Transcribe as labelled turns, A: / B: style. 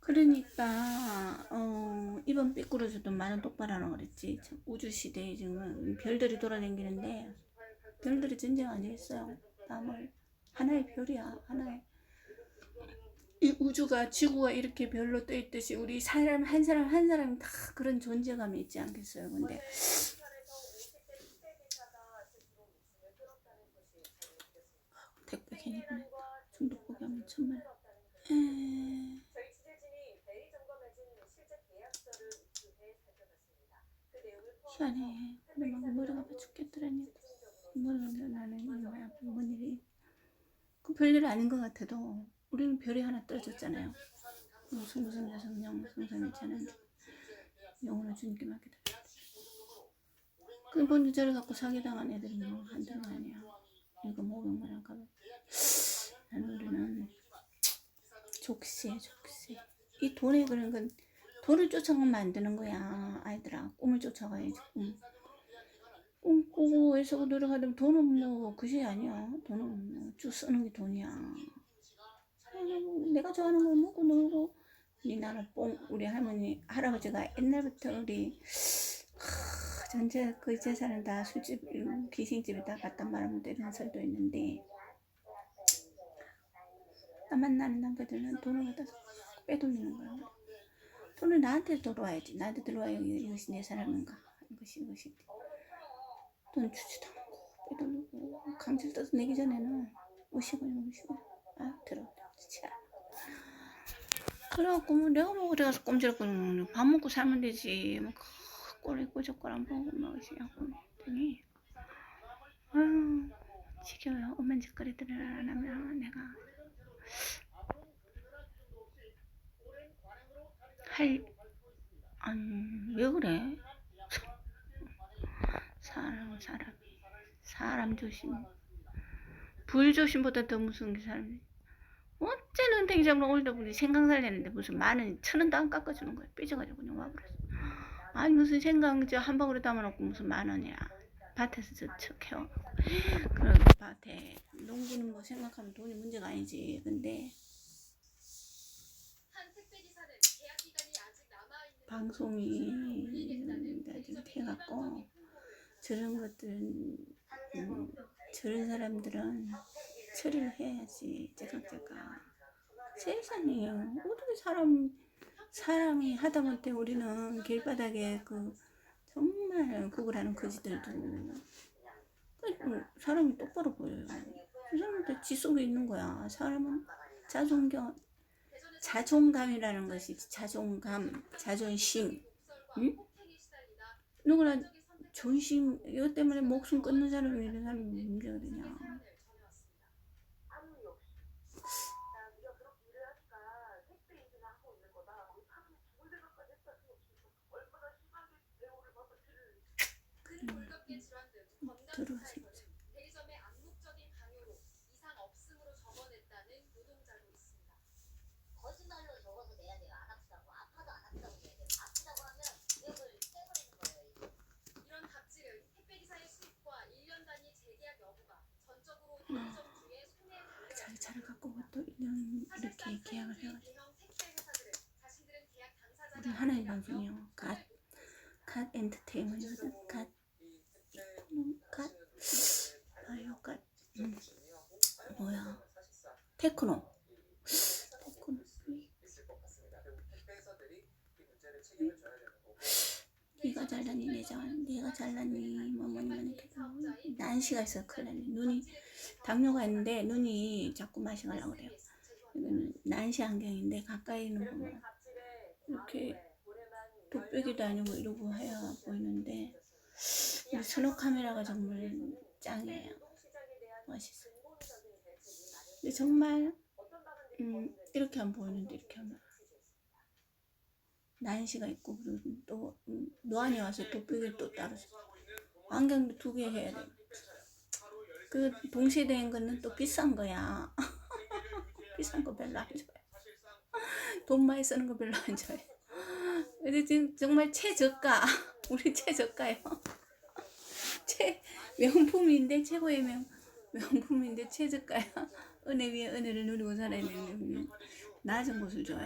A: 그러니까 어, 이번 삐꾸러져도 말은 똑바로 하라 그랬지. 참, 우주 시대에 지금 별들이 돌아다니는데 별들이 전쟁 아니겠어요? 남을 하나의 별이야 하나의 이 우주가 지구가 이렇게 별로 떠 있듯이 우리 사람 한 사람 한 사람 다 그런 존재감이 있지 않겠어요? 근데 택배 괜히 보냈다. 중독 포기하면 천만. 원. 에...
B: 저희 취재진이 대리 점검해진 실제 계약서를 입수해 살펴봤습니다. 그
A: 근데 막 머리가 아파 죽겠더라니. 머리가 나는 이거 아픈 뭔 일이. 그 별일 아닌 것 같아도 우리는 별이 하나 떨어졌잖아요. 무슨 무슨 여성령 성삼일체는 영혼을 주님께 맡기다. 그 먼저 저를 갖고 사기당한 애들이 뭐 한둘이 아니야. 이거 모병만 할까 봐. 나는 우리는 족쇄 족쇄. 이 돈에 그런 건 돈을 쫓아가면 안 되는 거야 아이들아. 꿈을 쫓아가야지 꿈. 꿈 꾸고 애쓰고 노력하면 돈은 뭐 그게 아니야. 돈은 뭐쭉 쓰는 게 돈이야. 음, 내가 좋아하는 걸 먹고 놀고. 우리 나라 뽕 우리 할머니 할아버지가 옛날부터 우리 하, 전체 그 재산을 다 술집 음, 귀신집에 다 갖다 말하면 되는 설도 있는데. 나 만나는 남자들은 돈을 갖다 빼돌리는 거야 돈을 나한테 들어와야지. 나한테 들어와야 이것이 내 사랑인가? 이것이 이것이. 돈 주지도 않고 빼돌리고 강제로 떠서 내기 전에는 오시고 오시고 아 들어 진짜. 그래갖고 뭐 내가 뭐 그래 가서 꼼지락거리면 밥 먹고 살면 되지. 뭐 꼬리 꼬적꼬랑 먹고 뭐 그냥 했더니? 아유 지겨워요. 오만 짓거리들을 안 하면 내가 할 아니 왜 그래? 사람 사람이 사람 조심. 불 조심보다 더 무서운 게 사람이. 어째는 땡잡으로 올다 보니 생강 살렸는데 무슨 만원 천 원도 안 깎아주는 거야. 삐져가지고 그냥 와버렸어. 아니 무슨 생강 저한 방울에 담아놓고 무슨 만 원이야. 밭에서 저저 캐와 그런 밭에 농부는 뭐 생각하면 돈이 문제가 아니지. 근데
B: 한 택배 기사는 계약 기간이 아직 남아 있는
A: 방송이 나좀 돼갖고 저런 것들은 음, 저런 사람들은 처리를 해야지 제각제각 세상에 어떻게 사람 사람이 하다못해 우리는 길바닥에 그 정말 구걸하는 거지들도 그 사람이 똑바로 보여요. 그 사람들 지 속에 있는 거야. 사람은 자존감 자존감이라는 것이 자존감 자존심. 응? 누구나 존심 이것 때문에 목숨 끊는 사람이 이런 사람이
B: 사람이 죽
C: 거짓말로 적어서 내야 돼요. 안 아프다고. 아파도 안 아프다고 내야 돼요. 아프다고 하면 기억을 떼버리는 거예요. 이게.
B: 이런 갑질은 택배기사의 수입과 1년 단위 재계약 여부가 전적으로 대리점 주의 손에 달려
A: 자기 차를 갖고 또 1년 이렇게 계약을 해가지고. 우리 하나의 방송이요. 갓, 갓 엔터테인먼트거든 갓. 이놈 갓. 바이오 갓. 음. 뭐야? 테크노 네가 잘나니? 내가 네가 잘나니? 뭐 뭐니 뭐니 해도 난시가 있어 큰일 났네. 눈이 당뇨가 있는데 눈이 자꾸 맛이 가려고 그래요. 이거는 난시 안경인데 가까이 있는 보면 이렇게 돋보기도 아니고 이러고 해야 보이는데 이 스노 카메라가 정말 짱이에요. 멋있어. 근데 정말 음, 이렇게 안 보이는데 이렇게 하면 난시가 있고 또 음, 노안이 와서 돋보기를 또 따로 써. 안경도 두 개 해야 돼. 그 동시에 된 거는 또 비싼 거야. 비싼 거 별로 안 좋아해. 돈 많이 쓰는 거 별로 안 좋아해. 근데 지금 정말 최저가 우리 최저가요. 최 명품인데 최고의 명 명품인데 최저가야. 은혜 위에 은혜를 누리고 살아야 되는 낮은 곳을 좋아해.